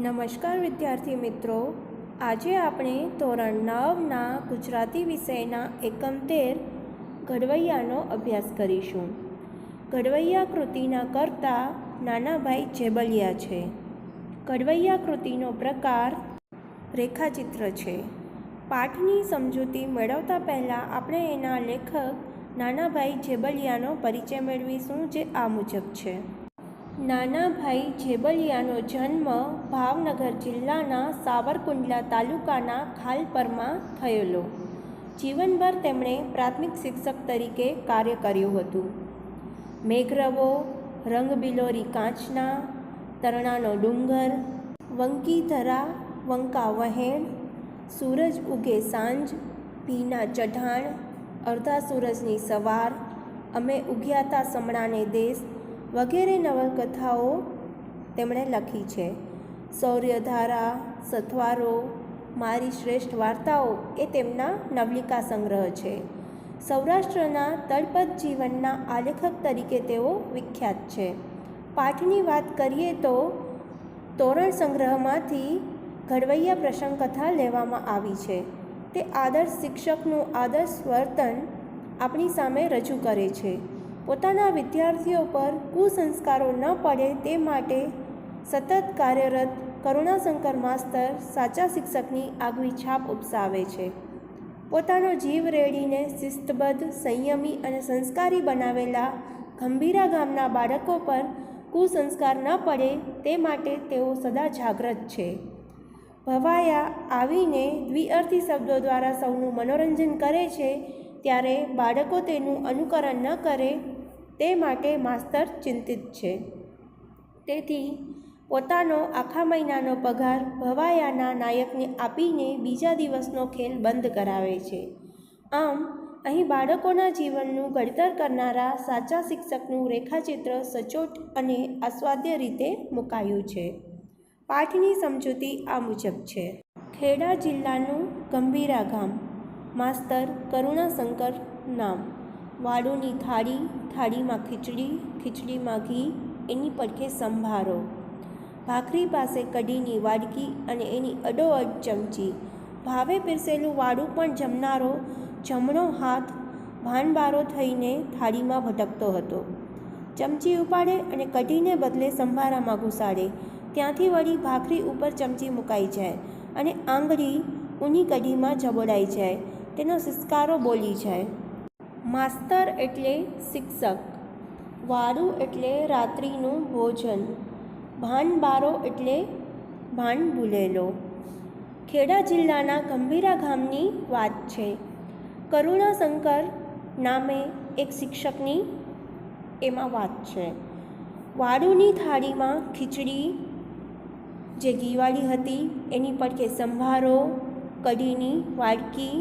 નમસ્કાર વિદ્યાર્થી મિત્રો. આજે આપણે ધોરણ નવના ગુજરાતી વિષયના એકમ તેર ઘડવૈયાનો અભ્યાસ કરીશું. ઘડવૈયા કૃતિના કરતા નાનાભાઈ જેબલિયા છે. ઘડવૈયા કૃતિનો પ્રકાર રેખાચિત્ર છે. પાઠની સમજૂતી મેળવતા પહેલાં આપણે એના લેખક નાનાભાઈ જેબલિયાનો પરિચય મેળવીશું જે આ મુજબ છે. નાનાભાઈ જેબલિયાનો જન્મ ભાવનગર જિલ્લાના સાવરકુંડલા તાલુકાના ખાલપરમાં થયેલો. જીવનભર તેમણે પ્રાથમિક શિક્ષક તરીકે કાર્ય કર્યું હતું. મેઘરવો, રંગબિલોરી કાંચના, તરણાનો ડુંગર વંકીધરા વંકા વહેણ, સૂરજ ઉગે સાંજ, ભીના ચઢાણ અડધા સૂરજની સવાર, અમે ઉગ્યાતા સમણાને દેશ વગેરે નવલકથાઓ તેમણે લખી છે. શૌર્યધારા, સથવારો, મારી શ્રેષ્ઠ વાર્તાઓ એ તેમના નવલિકા સંગ્રહ છે. સૌરાષ્ટ્રના તળપદ જીવનના આલેખક તરીકે તેઓ વિખ્યાત છે. પાઠની વાત કરીએ તો તોરણ સંગ્રહમાંથી ઘડવૈયા પ્રસંગ કથા લેવામાં આવી છે. તે આદર્શ શિક્ષકનું આદર્શ વર્તન આપણી સામે રજૂ કરે છે. પોતાના વિદ્યાર્થીઓ પર કુસંસ્કારો ન પડે તે માટે સતત કાર્યરત કરુણાશંકર માસ્તર સાચા શિક્ષકની આગવી છાપ ઉપસાવે છે. પોતાનો જીવ રેડીને શિસ્તબદ્ધ, સંયમી અને સંસ્કારી બનાવેલા ગંભીરા ગામના બાળકો પર કુસંસ્કાર ન પડે તે માટે તેઓ સદા જાગૃત છે. ભવાયા આવીને દ્વિઅર્થી શબ્દો દ્વારા સૌનું મનોરંજન કરે છે, ત્યારે બાળકો તેનું અનુકરણ ન કરે તે માટે માસ્તર ચિંતિત છે. તેથી પોતાનો આખા મહિનાનો પગાર ભવાયાના નાયકને આપીને બીજા દિવસનો ખેલ બંધ કરાવે છે. આમ, અહીં બાળકોના જીવનનું ઘડતર કરનારા સાચા શિક્ષકનું રેખાચિત્ર સચોટ અને આસ્વાદ્ય રીતે મુકાયું છે. પાઠની સમજૂતી આ મુજબ છે. ખેડા જિલ્લાનું ગંભીરા ગામ, માસ્તર કરુણાશંકર નામ. વાડુની થાળી, થાળીમાં ખીચડી, ખીચડીમાં ઘી, એની પડખે સંભારો. ભાખરી પાસે કઢીની વાડકી અને એની અડોઅડ ચમચી. ભાવે પીરસેલું વાડું પણ જમનારો જમણો હાથ ભાનબારો થઈને થાળીમાં ભટકતો હતો. ચમચી ઉપાડે અને કઢીને બદલે સંભારામાં ઘુસાડે. ત્યાંથી વળી ભાખરી ઉપર ચમચી મુકાઈ જાય અને આંગળી ઊની કઢીમાં જબોડાઈ જાય. તેનો સિસ્કારો બોલી જાય. માસ્તર એટલે શિક્ષક, વારું એટલે રાત્રિનું ભોજન, ભાનબારો એટલે ભાન ભૂલેલો. ખેડા જિલ્લાના ગંભીરા ગામની વાત છે. કરુણાશંકર નામે એક શિક્ષકની એમાં વાત છે. વાડુની થાળીમાં ખીચડી, જે ઘીવાળી હતી, એની પર કે સંભારો કઢીની વાડકી,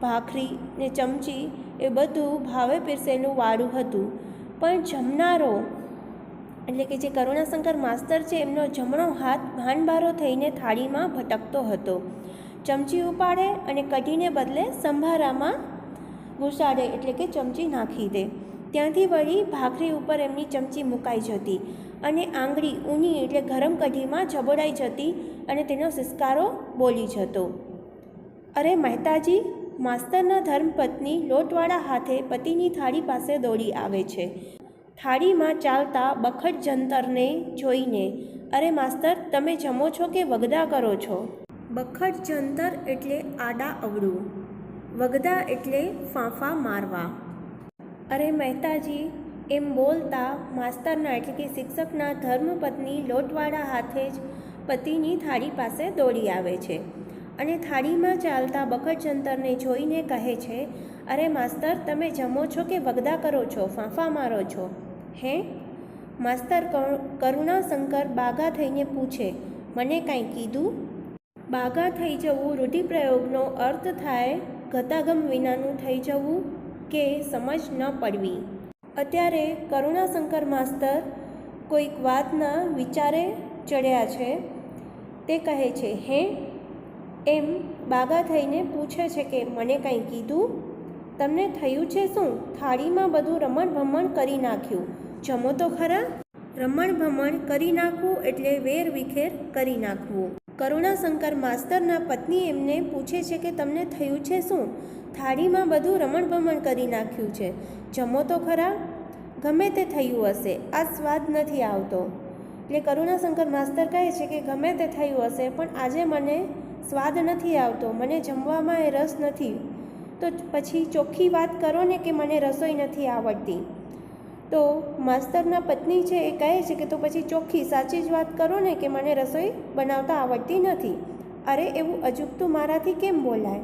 ભાખરી ને ચમચી એ બધું ભાવે પીરસેલું વાડું હતું. પણ જમનારો, એટલે કે જે કરુણાશંકર માસ્તર છે, એમનો જમણો હાથ ભાનબારો થઈને થાળીમાં ભટકતો હતો. ચમચી ઉપાડે અને કઢીને બદલે સંભારામાં ઘુસાડે, એટલે કે ચમચી નાખી દે. ત્યાંથી વળી ભાખરી ઉપર એમની ચમચી મુકાઈ જતી અને આંગળી ઊની, એટલે ગરમ કઢીમાં જબોડાઈ જતી અને તેનો સિસકારો બોલી જતો. અરે મહેતાજી માસ્તરના ધર્મપત્ની લોટવાળા હાથે પતિની થાળી પાસે દોડી આવે છે. થાળીમાં ચાલતા બખડ જંતરને જોઈને અરે માસ્તર તમે જમો છો કે વગદા કરો છો? બખડ જંતર એટલે આડા અવળું. વગદા એટલે ફાંફા મારવા. અરે મહેતાજી એમ બોલતા માસ્તરના એટલે કે શિક્ષકના ધર્મપત્ની લોટવાળા હાથે જ પતિની થાળી પાસે દોડી આવે છે. અને થાળીમાં ચાલતા બકટજંતરને જોઈને કહે છે, અરે માસ્તર, તમે જમો છો કે વગદા કરો છો? ફાંફા મારો છો. હે? માસ્તર કરુણાશંકર બાગા થઈને પૂછે, મને કાંઈ કીધું? બાગા થઈ જવું રૂઢિપ્રયોગનો અર્થ થાય ગતાગમ વિનાનું થઈ જવું કે સમજ ન પડવી. અત્યારે કરુણાશંકર માસ્તર કોઈક વાતના વિચારે ચડ્યા છે? તે કહે છે, હે? એમ બાગા થઈને પૂછે છે કે, મને કંઈ કીધું? તમને થયું છે શું? થાળીમાં બધું રમણ ભમણ કરી નાખ્યું. જમો તો ખરા? રમણ ભમણ કરી નાખવું એટલે વેર વિખેર કરી નાખવું. કરુણાશંકર માસ્તરના પત્ની એમને પૂછે છે કે, તમને થયું છે શું? થાળીમાં બધું રમણ ભમણ કરી નાખ્યું છે. જમો તો ખરા? ગમે તે થયું હશે, આ સ્વાદ નથી આવતો. એટલે કરુણાશંકર માસ્તર કહે છે કે, ગમે તે થયું હશે, પણ આજે મને સ્વાદ નથી આવતો, મને જમવામાં એ રસ નથી. તો પછી ચોખ્ખી વાત કરો ને કે મને રસોઈ નથી આવડતી. તો માસ્તરના પત્ની છે એ કહે છે કે તો પછી ચોખ્ખી સાચી જ વાત કરો ને કે મને રસોઈ બનાવતા આવડતી નથી. અરે, એવું અજુગતું મારાથી કેમ બોલાય?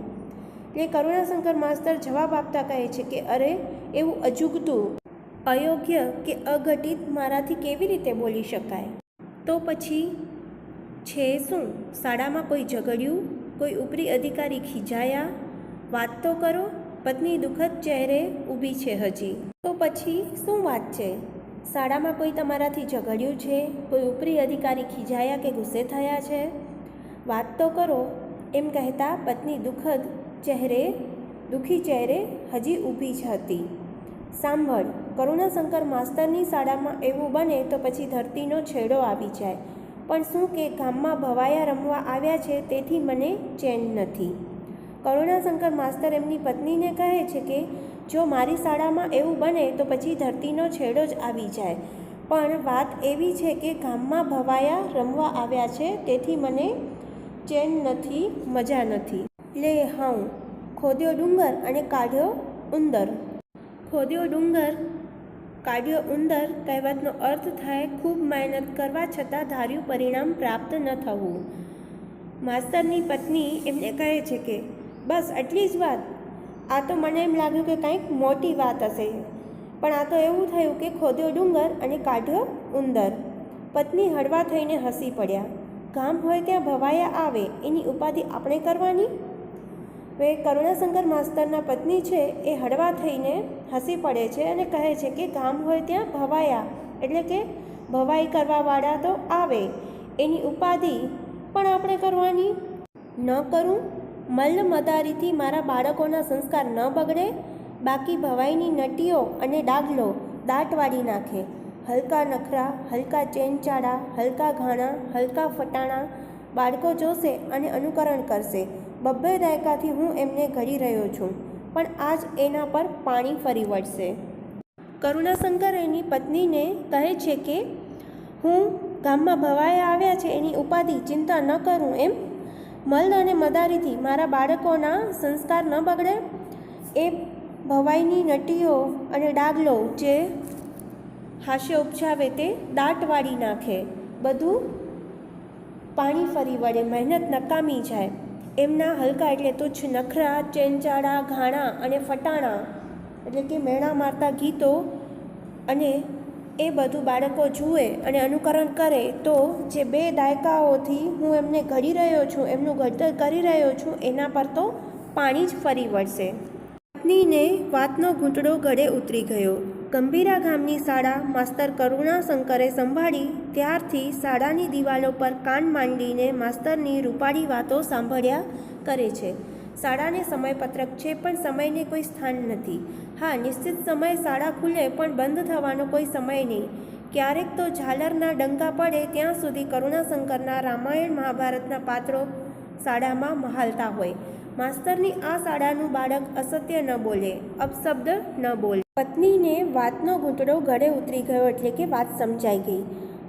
એટલે કરુણાશંકર માસ્તર જવાબ આપતા કહે છે કે અરે, એવું અજુગતું, અયોગ્ય કે અઘટિત મારાથી કેવી રીતે બોલી શકાય? તો પછી છે શું? શાળામાં કોઈ ઝઘડ્યું? કોઈ ઉપરી અધિકારી ખીજાયા? વાત તો કરો, પત્ની દુઃખદ ચહેરે ઊભી છે હજી. તો પછી શું વાત છે? શાળામાં કોઈ તમારાથી ઝઘડ્યું છે? કોઈ ઉપરી અધિકારી ખીજાયા કે ગુસ્સે થયા છે? વાત તો કરો, એમ કહેતા પત્ની દુઃખદ ચહેરે, દુઃખી ચહેરે હજી ઊભી જ હતી. સાંભળ, કરુણાશંકર માસ્તરની શાળામાં એવું બને તો પછી ધરતીનો છેડો આવી જાય. પણ શું કે ગામમાં ભવાયા રમવા આવ્યા છે તેથી મને ચેન નથી. કરુણાશંકર માસ્તર એમની પત્નીને કહે છે કે, જો મારી શાળામાં એવું બને તો પછી ધરતીનો છેડો જ આવી જાય. પણ વાત એવી છે કે ગામમાં ભવાયા રમવા આવ્યા છે તેથી મને ચેન નથી, મજા નથી. લે હાઉ, ખોદ્યો ડુંગર અને કાઢ્યો ઉંદર. ખોદ્યો ડુંગર કાઢ્યો ઉંદર કહેવતનો અર્થ થાય ખૂબ મહેનત કરવા છતાં ધાર્યું પરિણામ પ્રાપ્ત ન થવું. માસ્તરની પત્ની એમને કહે છે કે, બસ આટલી જ વાત. આ તો મને એમ લાગ્યું કે કંઈક મોટી વાત હશે. પણ આ તો એવું થયું કે ખોદ્યો ડુંગર અને કાઢ્યો ઉંદર. પત્ની હળવા થઈને હસી પડ્યા. ગામ હોય ત્યાં ભવાયા આવે. એની ઉપાધિ આપણે કરવાની? હવે કરુણાશંકર માસ્તરના પત્ની છે એ હળવા થઈને હસી પડે છે અને કહે છે કે ગામ હોય ત્યાં ભવાયા, એટલે કે ભવાઈ કરવાવાળા તો આવે. એની ઉપાધિ પણ આપણે કરવાની? ન કરું? મલ્લ મદારીથી મારા બાળકોના સંસ્કાર ન બગડે? બાકી ભવાઈની નટીઓ અને ડાગલો દાટ વાળી નાખે. હલકા નખરા, હલકા ચેનચાળા, હલકા ઘાણા, હલકા ફટાણા બાળકો જોશે અને અનુકરણ કરશે. બબ્બે દાયકાથી હું એમને ઘડી રહ્યો છું, પણ આજ એના પર પાણી ફરી વળશે. કરુણાશંકર એની પત્નીને કહે છે કે, હું ગામમાં ભવાઈ આવ્યા છે, એની ઉપાધિ ચિંતા ન કરું એમ. મલ અને મદારીથી મારા બાળકોના સંસ્કાર ન બગડે. એ ભવાઈની નટીઓ અને ડાગલો જે હાસ્ય ઉપજાવે તે દાટ વાળી નાખે. બધું પાણી ફરી વળે, મહેનત નકામી જાય. એમના હલકા એટલે તુચ્છ નખરા, ચેનચાળા, ઘાણા અને ફટાણા એટલે કે મેણા મારતા ગીતો અને એ બધું બાળકો જુએ અને અનુકરણ કરે તો જે બે દાયકાઓથી હું એમને ઘડી રહ્યો છું, એમનું ઘડતર કરી રહ્યો છું, એના પર તો પાણી જ ફરી વળશે. પત્નીને વાતનો ઘૂંટડો ગળે ઉતરી ગયો. ગંભીરા ગામની શાળા માસ્તર કરુણાશંકરે સંભાળી ત્યારથી શાળાની દિવાલો પર કાન માંડીને માસ્તરની રૂપાળી વાતો સાંભળ્યા કરે છે. શાળાને સમયપત્રક છે પણ સમયને કોઈ સ્થાન નથી. હા, નિશ્ચિત સમયે શાળા ખુલે પણ બંધ થવાનો કોઈ સમય નહીં. ક્યારેક તો ઝાલરના ડંકા પડે ત્યાં સુધી કરુણાશંકરના રામાયણ મહાભારતના પાત્રો શાળામાં મહાલતા હોય. માસ્તરની આ શાળાનું બાળક અસત્ય ન બોલે, અપશબ્દ ન બોલે. પત્નીને વાતનો ઘૂંટડો ગળે ઉતરી ગયો એટલે કે વાત સમજાઈ ગઈ.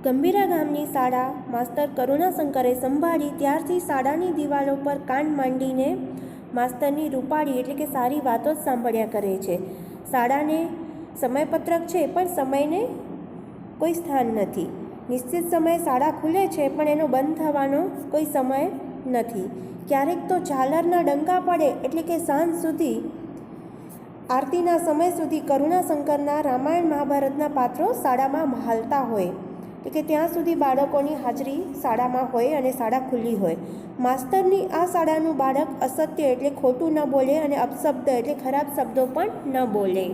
ગંભીરા ગામની શાળા માસ્તર કરુણાશંકરે સંભાળી ત્યારથી શાળાની દિવાલો પર કાન માંડીને માસ્તરની રૂપાળી એટલે કે સારી વાતો જ સાંભળ્યા કરે છે. શાળાને સમયપત્રક છે પણ સમયને કોઈ સ્થાન નથી. નિશ્ચિત સમયે શાળા ખુલે છે પણ એનો બંધ થવાનો કોઈ સમય નથી. ક્યારેક તો ઝાલરના ડંકા પડે એટલે કે સાંજ સુધી આરતીના સમય સુધી કરુણાશંકરના રામાયણ મહાભારતના પાત્રો શાળામાં મહાલતા હોય. એટલે કે ત્યાં સુધી બાળકોની હાજરી શાળામાં હોય અને શાળા ખુલ્લી હોય. માસ્તરની આ શાળાનું બાળક અસત્ય એટલે ખોટું ન બોલે અને અપશબ્દ એટલે ખરાબ શબ્દો પણ ન બોલે.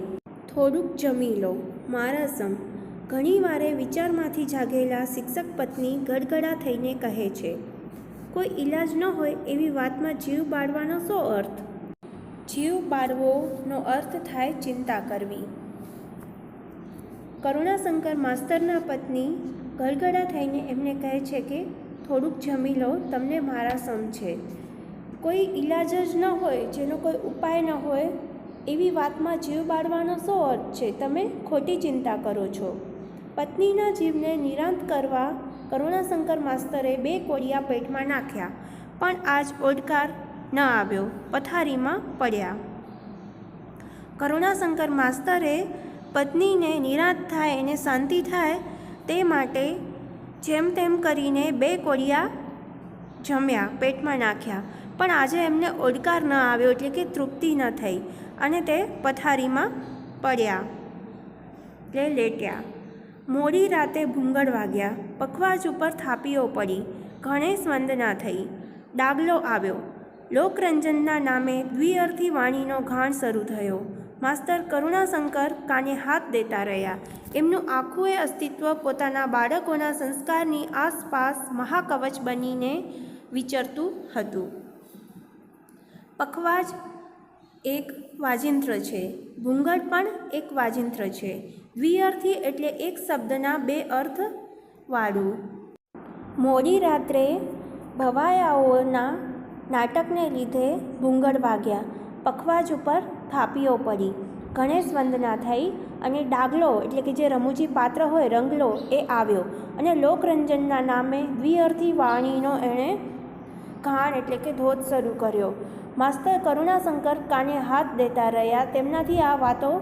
થોડુંક જમી લો. મારા સમ. ઘણીવારે વિચારમાંથી જાગેલા શિક્ષક પત્ની ગડગડા થઈને કહે છે, કોઈ ઈલાજ ન હોય એવી વાતમાં જીવ બાળવાનો શો અર્થ? જીવ બાળવોનો અર્થ થાય ચિંતા કરવી. કરુણાશંકર માસ્તરના પત્ની ગળગડા થઈને એમને કહે છે કે, થોડુંક જમી લો, તમને મારા સમ છે. કોઈ ઈલાજ જ ન હોય, જેનો કોઈ ઉપાય ન હોય, એવી વાતમાં જીવ બાળવાનો શો અર્થ છે? તમે ખોટી ચિંતા કરો છો. પત્નીના જીવને નિરાંત કરવા કરુણાશંકર માસ્તરે બે કોળિયા પેટમાં નાખ્યા, પણ આજ ઓડકાર ન આવ્યો, પથારીમાં પડ્યા. કરુણાશંકર માસ્તરે પત્નીને નિરાશ થાય એને શાંતિ થાય તે માટે જેમ તેમ કરીને બે કોળિયા જમ્યા, પેટમાં નાખ્યા. પણ આજે એમને ઓડકાર ન આવ્યો એટલે કે તૃપ્તિ ન થઈ અને તે પથારીમાં પડ્યા. એટલે લેટ્યા. મોડી રાતે ભૂંગળ વાગ્યા. પખવાજ ઉપર થાપીઓ પડી. ગણેશ વંદના થઈ. ડાગલો આવ્યો. લોકરંજનના નામે દ્વિઅર્થી વાણીનો ઘાણ શરૂ થયો. માસ્તર કરુણાશંકર કાને હાથ દેતા રહ્યા. એમનું આખું એ અસ્તિત્વ પોતાના બાળકોના સંસ્કારની આસપાસ મહાકવચ બનીને વિચરતું હતું. પખવાજ એક વાજિંત્ર છે. ભૂંગળ પણ એક વાજિંત્ર છે. દ્વિઅર્થી એટલે એક શબ્દના બે અર્થ વાળું મોડી રાત્રે ભવાયાઓના નાટકને લીધે ભૂંગળ વાગ્યા. પખવાજ ઉપર થાપીઓ પડી. ગણેશ વંદના થઈ અને ડાગલો એટલે કે જે રમૂજી પાત્ર હોય રંગલો એ આવ્યો અને લોકરંજનના નામે દ્વિઅર્થી વાણીનો એણે ઘાણ એટલે કે ધોધ શરૂ કર્યો. માસ્તર કરુણાશંકર કાને હાથ દેતા રહ્યા તેમનાથી આ વાતો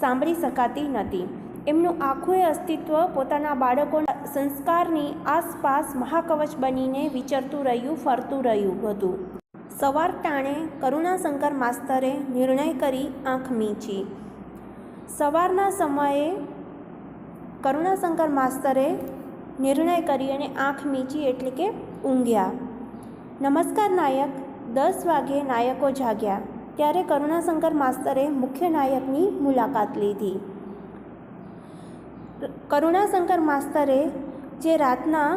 સાંભળી શકાતી નથી એમનું આખું એ અસ્તિત્વ પોતાના બાળકોના સંસ્કારની આસપાસ મહાકવચ બનીને વિચરતું રહ્યું, ફરતું રહ્યું હતું. સવાર ટાણે કરુણાશંકર માસ્તરે નિર્ણય કરી આંખ મીંચી. સવારના સમયે કરુણાશંકર માસ્તરે નિર્ણય કરી અને આંખ મીંચી એટલે કે ઊંઘ્યા. નમસ્કાર નાયક, દસ વાગે નાયકો જાગ્યા. ત્યારે કરુણાશંકર માસ્તરે મુખ્ય નાયકની મુલાકાત લીધી. કરુણાશંકર માસ્તરે જે રાતના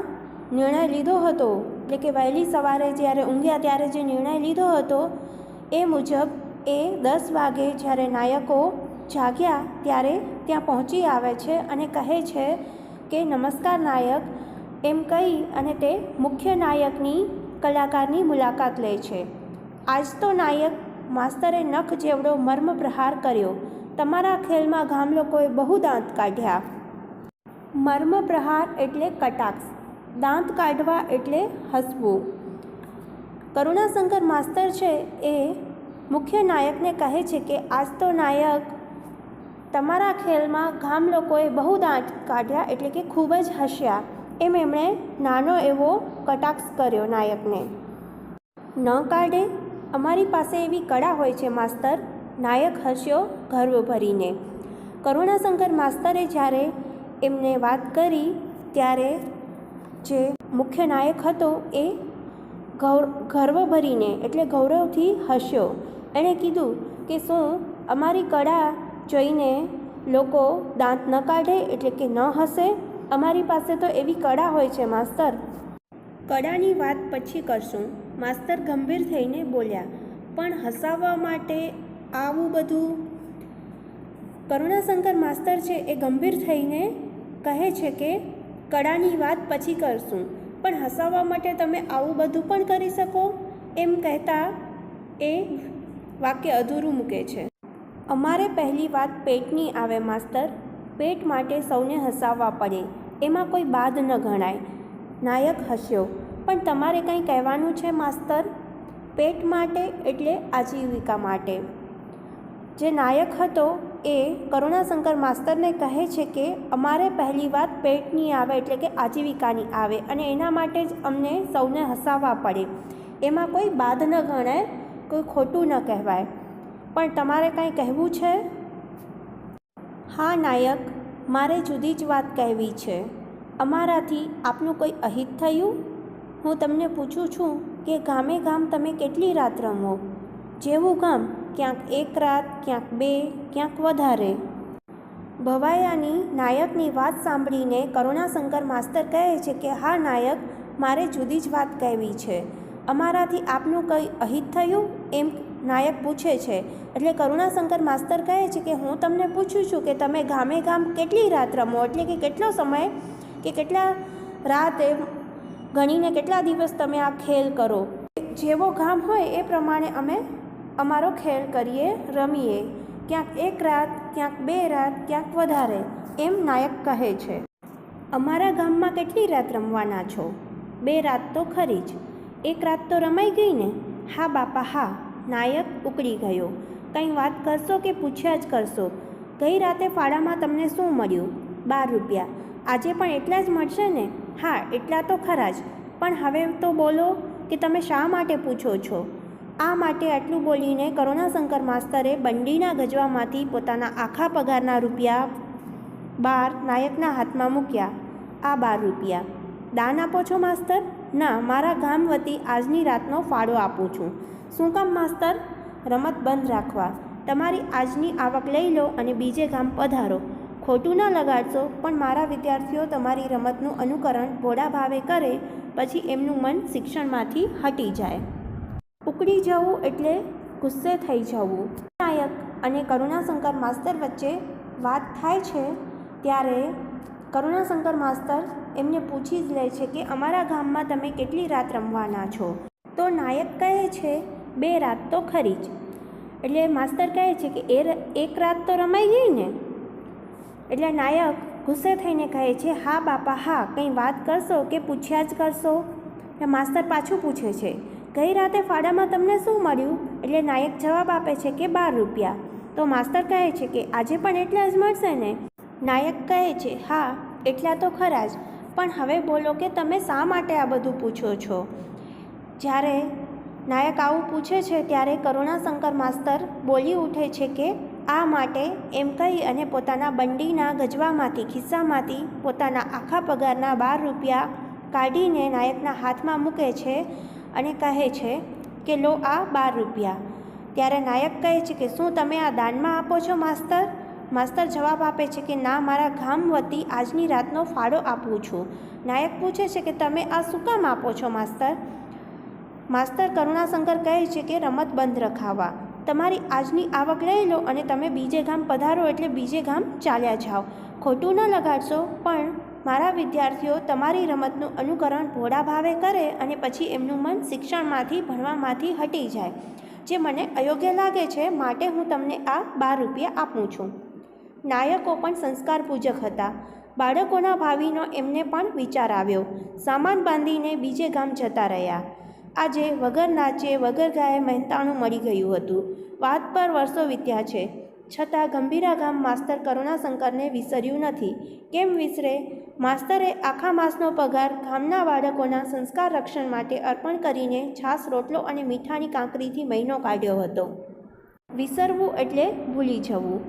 નિર્ણય લીધો હતો, એટલે કે વહેલી સવારે જ્યારે ઊંઘ્યા ત્યારે જે નિર્ણય લીધો હતો, એ મુજબ એ દસ વાગે જ્યારે નાયકો જાગ્યા ત્યારે ત્યાં પહોંચી આવે છે અને કહે છે કે, નમસ્કાર નાયક, એમ કહી અને તે મુખ્ય નાયકની કલાકારની મુલાકાત લે છે. આજ તો નાયક માસ્તરે નખ જેવડો મર્મ પ્રહાર કર્યો. તમારા ખેલમાં ગામ લોકોએ બહુ દાંત કાઢ્યા. મર્મ પ્રહાર એટલે કટાક્ષ. દાંત કાઢવા એટલે હસવું. કરુણાશંકર માસ્તર છે એ મુખ્ય નાયકને કહે છે કે, આજ તો નાયક તમારા ખેલમાં ગામ લોકોએ બહુ દાંત કાઢ્યા એટલે કે ખૂબ જ હસ્યા. એમ એમણે નાનો એવો કટાક્ષ કર્યો નાયકને. ન કાઢે? અમારી પાસે એવી કળા હોય છે, માસ્તર. નાયક હસ્યો ગર્વ ભરીને. કરુણાશંકર માસ્તરે જ્યારે એમને વાત કરી ત્યારે જે મુખ્ય નાયક હતો એ ગૌ ગર્વ ભરીને, એટલે ગૌરવથી હસ્યો. એણે કીધું કે શું અમારી કળા જોઈને લોકો દાંત ન કાઢે એટલે કે ન હસે? અમારી પાસે તો એવી કળા હોય છે, માસ્તર. કળાની વાત પછી કરશું. માસ્તર ગંભીર થઈને બોલ્યા, પણ હસાવવા માટે આવું બધું કરુણાશંકર માસ્તર છે એ ગંભીર થઈને કહે છે કે, કળાની વાત પછી કરશું, પણ હસાવવા માટે તમે આવું બધું પણ કરી શકો? એમ કહેતા એ વાક્ય અધૂરું મૂકે છે. અમારે પહેલી વાત પેટની આવે, માસ્તર. પેટ માટે સૌને હસાવવા પડે. એમાં કોઈ બાદ ન ગણાય. નાયક હસ્યો. પણ તમારે કંઈ કહેવાનું છે, માસ્તર? પેટ માટે એટલે આજીવિકા માટે. જે નાયક હતો એ કરુણાશંકર માસ્તરને કહે છે કે, અમારે પહેલી વાત પેટની આવે એટલે કે આજીવિકાની આવે અને એના માટે જ અમને સૌને હસાવવા પડે. એમાં કોઈ બાદ ન ગણાય, કોઈ ખોટું ન કહેવાય. પણ તમારે કાંઈ કહેવું છે? હા, નાયક, મારે જુદી જ વાત કહેવી છે. અમારાથી આપનું કોઈ અહિત થયું? હું તમને પૂછું છું કે ગામે ગામ તમે કેટલી રાત રમો? જેવું ગામ ક્યાંક એક રાત, ક્યાંક બે, ક્યાંક વધારે. ભવાયાની નાયકની વાત સાંભળીને કરુણાશંકર માસ્તર કહે છે કે, હા નાયક, મારે જુદી જ વાત કહેવી છે. અમારાથી આપનું કંઈ અહિત થયું? એમ નાયક પૂછે છે. એટલે કરુણાશંકર માસ્તર કહે છે કે, હું તમને પૂછું છું કે તમે ગામે ગામ કેટલી રાત રમો? એટલે કે કેટલો સમય કે કેટલા રાત ગણીને કેટલા દિવસ તમે આ ખેલ કરો? જેવો ગામ હોય એ પ્રમાણે અમે અમારો ખેલ કરીએ, રમીએ. ક્યાંક એક રાત, ક્યાંક બે રાત, ક્યાંક વધારે, એમ નાયક કહે છે. અમારા ગામમાં કેટલી રાત રમવાના છો? બે રાત તો ખરી જ. એક રાત તો રમાઈ ગઈ ને? હા બાપા, હા. નાયક ઉકળી ગયો. કંઈ વાત કરશો કે પૂછ્યા જ કરશો? ગઈ રાતે ફાળામાં તમને શું મળ્યું? બાર રૂપિયા. આજે પણ એટલા જ મળશે ને? હા, એટલા તો ખરા જ. પણ હવે તો બોલો કે તમે શા માટે પૂછો છો? આ માટે આટલું બોલીને કરુણાશંકર માસ્તરે બંડીના ગજવામાંથી પોતાના આખા પગારના રૂપિયા બાર નાયકના હાથમાં મૂક્યા. આ બાર રૂપિયા. દાન આપો છો માસ્તર? ના, મારા ગામ વતી આજની રાતનો ફાળો આપું છું. શું કામ માસ્તર? રમત બંધ રાખવા. તમારી આજની આવક લઈ લો અને બીજે ગામ પધારો. ખોટું ન લગાડશો, પણ મારા વિદ્યાર્થીઓ તમારી રમતનું અનુકરણ ભોળા ભાવે કરે, પછી એમનું મન શિક્ષણમાંથી હટી જાય. ઉકળી જવું એટલે ગુસ્સે થઈ જવું. નાયક અને કરુણાશંકર માસ્તર વચ્ચે વાત થાય છે ત્યારે કરુણાશંકર માસ્તર એમને પૂછી જ લે છે કે અમારા ગામમાં તમે કેટલી રાત રમવાના છો? તો નાયક કહે છે, બે રાત તો ખરી જ. એટલે માસ્તર કહે છે કે, એ એક રાત તો રમાઈ ગઈ ને? એટલે નાયક ગુસ્સે થઈને કહે છે, હા બાપા, હા, કંઈ વાત કરશો કે પૂછ્યા જ કરશો? એટલે માસ્તર પાછું પૂછે છે ગઈ રાતે ફાડામાં તમને શું મળ્યું? એટલે નાયક જવાબ આપે છે કે બાર રૂપિયા. તો માસ્તર કહે છે કે આજે પણ એટલા જ મળશે ને? નાયક કહે છે, હા, એટલા તો ખરા જ. પણ હવે બોલો કે તમે શા માટે આ બધું પૂછો છો? જ્યારે નાયક આવું પૂછે છે, ત્યારે કરુણાશંકર માસ્તર બોલી ઉઠે છે કે, આ માટે એમ કહી અને પોતાના બંડીના ગજવામાંથી, ખિસ્સામાંથી પોતાના આખા પગારના બાર રૂપિયા કાઢીને નાયકના હાથમાં મૂકે છે અને કહે છે કે, લો આ બાર રૂપિયા. ત્યારે નાયક કહે છે કે, શું તમે આ દાનમાં આપો છો, માસ્તર? માસ્તર જવાબ આપે છે કે, ના, મારા ગામ વતી આજની રાતનો ફાળો આપું છું. નાયક પૂછે છે કે, તમે આ શું કામ આપો છો, માસ્તર? માસ્તર કરુણાશંકર કહે છે કે, રમત બંધ રખાવા. તમારી આજની આવક લઈ લો અને તમે બીજે ગામ પધારો એટલે બીજે ગામ ચાલ્યા જાઓ. ખોટું ન લગાડશો, પણ મારા વિદ્યાર્થીઓ તમારી રમતનું અનુકરણ ભોળા ભાવે કરે અને પછી એમનું મન શિક્ષણમાંથી, ભણવામાંથી હટી જાય, જે મને અયોગ્ય લાગે છે, માટે હું તમને આ બાર રૂપિયા આપું છું. નાયકો પણ સંસ્કાર પૂજક હતા. બાળકોના ભાવિનો એમને પણ વિચાર આવ્યો. સામાન બાંધીને બીજે ગામ જતા રહ્યા. આજે વગર નાચે, વગર ગાયે મહેનતાણું મળી ગયું હતું. વાત પર વર્ષો વીત્યા છે. છતાં ગંભીરા ગામ માસ્તર કરુણાશંકરને વિસર્યું નથી. કેમ વિસરે? માસ્તરે આખા માસનો પગાર ગામના બાળકોના સંસ્કાર રક્ષણ માટે અર્પણ કરીને છાસ રોટલો અને મીઠાની કાંકરીથી મહિનો કાઢ્યો હતો. વિસરવું એટલે ભૂલી જવું.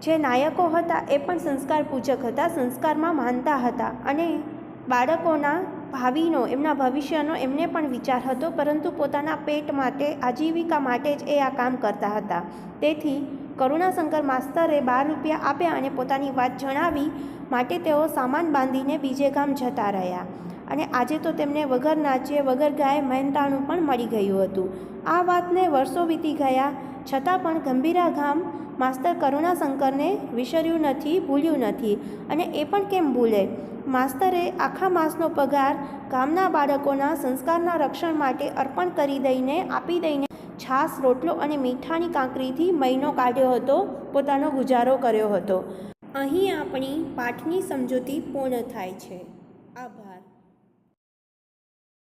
જે નાયકો હતા એ પણ સંસ્કાર પૂજક હતા, સંસ્કારમાં માનતા હતા અને બાળકોના ભાવિનો, એમના ભવિષ્યનો એમને પણ વિચાર હતો, પરંતુ પોતાના પેટ માટે, આજીવિકા માટે જ એ આ કામ કરતા હતા. તેથી કરુણાશંકર માસ્તરે બાર રૂપિયા આપ્યા અને પોતાની વાત જણાવી માટે તેઓ સામાન બાંધીને બીજે ગામ જતા રહ્યા. અને આજે તો તેમને વગર નાચે, વગર ગાય, મહેનતાણું પણ મળી ગયું હતું. આ વાતને વર્ષો વીતી ગયા. છતાં પણ ગંભીરા ગામ માસ્તર કરુણાશંકરને વિસર્યું નથી, ભૂલ્યું નથી. અને એ પણ કેમ ભૂલે? માસ્તરે આખા માસનો પગાર ગામના બાળકોના સંસ્કારના રક્ષણ માટે અર્પણ કરી દઈને, આપી દઈને છાસ રોટલો અને મીઠાની કાંકરીથી મહિનો કાઢ્યો હતો, પોતાનો ગુજારો કર્યો હતો. અહીં આપણી પાઠની સમજૂતી પૂર્ણ થાય છે.